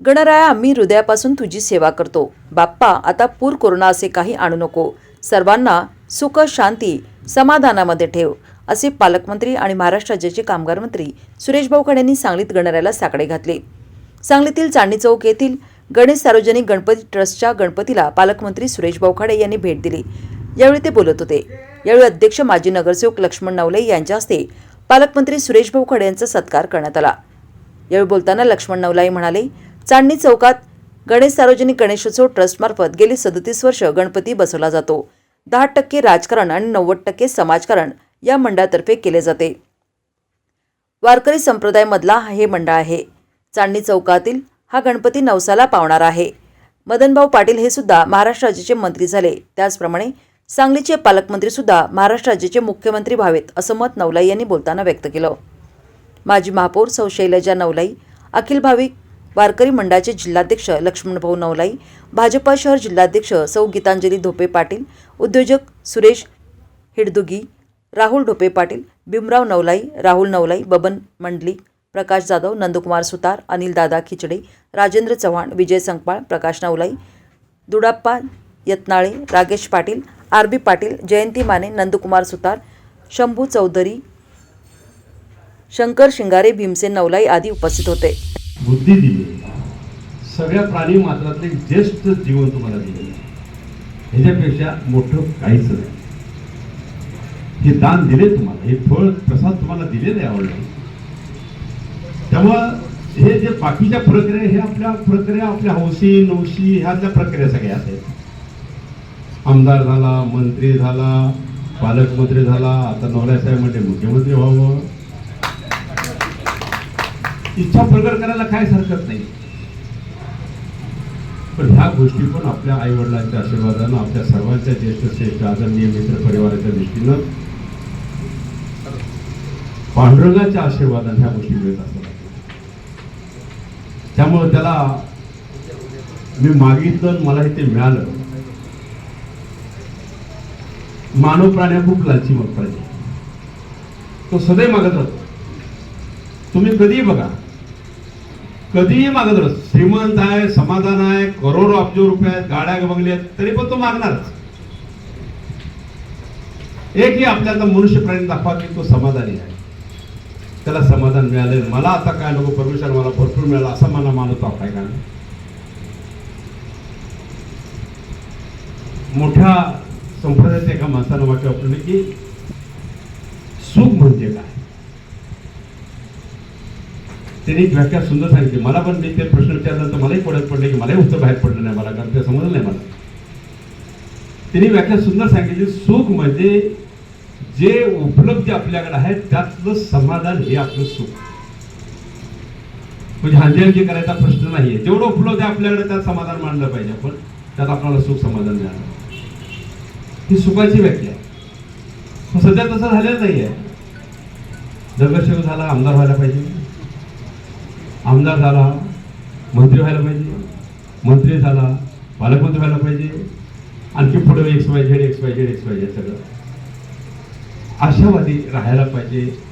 गणराया आम्ही हृदयापासून तुझी सेवा करतो. बाप्पा आता पूर कोरोना असे काही आणू नको. सर्वांना सुख शांती समाधानामध्ये ठेव असे पालकमंत्री आणि महाराष्ट्र राज्याचे कामगार मंत्री सुरेश भाऊ यांनी सांगलीत गणरायाला साकडे घातले. सांगलीतील चांदणी चौक येथील गणेश सार्वजनिक गणपती ट्रस्टच्या गणपतीला पालकमंत्री सुरेश भाऊ यांनी भेट दिली. यावेळी ते बोलत होते. यावेळी अध्यक्ष माजी नगरसेवक लक्ष्मण नवले यांच्या हस्ते पालकमंत्री सुरेश भाऊ यांचा सत्कार करण्यात आला. यावेळी बोलताना लक्ष्मण नवलाई म्हणाले चांदणी चौकात गणेश सार्वजनिक गणेशोत्सव ट्रस्टमार्फत गेली सदतीस वर्ष गणपती बसवला जातो. दहा टक्के राजकारण आणि नव्वद टक्के समाजकारण या मंडळातर्फे केले जाते. वारकरी संप्रदायामधला हे मंडळ आहे. चांदणी चौकातील हा गणपती नवसाला पावणारा आहे. मदनभाऊ पाटील हे सुद्धा महाराष्ट्र राज्याचे मंत्री झाले. त्याचप्रमाणे सांगलीचे पालकमंत्री सुद्धा महाराष्ट्र राज्याचे मुख्यमंत्री व्हावेत असं मत नवलाई यांनी बोलताना व्यक्त केलं. माजी महापौर सौ शैलजा नवलाई अखिल भाविक वारकरी मंडळाचे जिल्हाध्यक्ष लक्ष्मणभाऊ नवलाई भाजपा शहर जिल्हाध्यक्ष सौ गीतांजली धोपे पाटील उद्योजक सुरेश हिडदुगी राहुल ढोपे पाटील भीमराव नवलाई राहुल नवलाई बबन मंडली प्रकाश जाधव नंदकुमार सुतार अनिल दादा खिचडे राजेंद्र चव्हाण विजय संकपाळ प्रकाश नवलाई दुडाप्पा यत्नाळे रागेश पाटील आर बी पाटील जयंती माने नंदकुमार सुतार शंभू चौधरी शंकर शिंगारे भीमसेन नवलाई आदी उपस्थित होते. बुद्धी दिली. सगळ्या प्राणी मात्रातले ज्येष्ठ जीवन तुम्हाला दिलेलं आहे. ह्याच्यापेक्षा मोठं काहीच नाही. हे दान दिले तुम्हाला हे फळ प्रसाद तुम्हाला दिलेले आवडले. त्यामुळं हे जे बाकीच्या प्रक्रिया हे आपल्या प्रक्रिया आपल्या हौशी नवशी ह्यातल्या प्रक्रिया सगळ्या आहेत. आमदार झाला मंत्री झाला पालकमंत्री झाला आता नवऱ्यासाहेब म्हणजे मुख्यमंत्री व्हावं. इच्छा प्रकट करायला काहीच हरकत नाही. पण ह्या गोष्टी पण आपल्या आई वडिलांच्या आशीर्वादानं आपल्या सर्वांच्या ज्येष्ठ श्रेष्ठ आदरणीय मित्र परिवाराच्या दृष्टीनं पांडुरंगाच्या आशीर्वादानं ह्या गोष्टी मिळत असतात. त्यामुळे त्याला मी मागितलं मला हे ते मिळालं. मानव प्राण्या खूप लालची मग पाहिजे. तो सदैव मागत राहतो. तुम्ही कधीही बघा. कधीही मागत राहतो श्रीमंत आहे समाधान आहे करोडो अब्ज रुपये आहेत गाड्या बंगल्या आहेत तरी पण तो मागणारच. एकही आपल्याला मनुष्य प्राणी दाखवा की तो समाधानी आहे. त्याला समाधान मिळालं मला आता काय नको परमेश्वर मला भरपूर मिळालं असं मला मानत आहोत काय का नाही? मोठ्या संप्रदायाच्या एका माणसानं वाक्य की सुख म्हणजे काय? त्यांनी एक व्याख्या सुंदर सांगितली. मला पण मी ते प्रश्न विचारल्यानंतर मलाही पडत पडले की मलाही उत्तर बाहेर पडलं नाही मला कारण ते समजलं नाही मला. त्यांनी व्याख्या सुंदर सांगितली सुख म्हणजे जे उपलब्धी आपल्याकडे आहे त्यातलं समाधान हे आपलं सुख. म्हणजे हांजी करायचा प्रश्न नाहीये. जेवढं उपलब्ध आहे आपल्याकडे त्यात समाधान मानलं पाहिजे आपण त्यात आपल्याला सुख समाधान मिळालं. ही सुखाची व्याख्या आहे. सध्या तसं झालेलं नाहीये. नगरसेवक झाला आमदार व्हायला पाहिजे. आमदार झाला मंत्री व्हायला पाहिजे मंत्री झाला पालकमंत्री व्हायला पाहिजे आणखी पुढे X Y Z X Y Z X Y Z सगळं. आशावादी राहायला पाहिजे.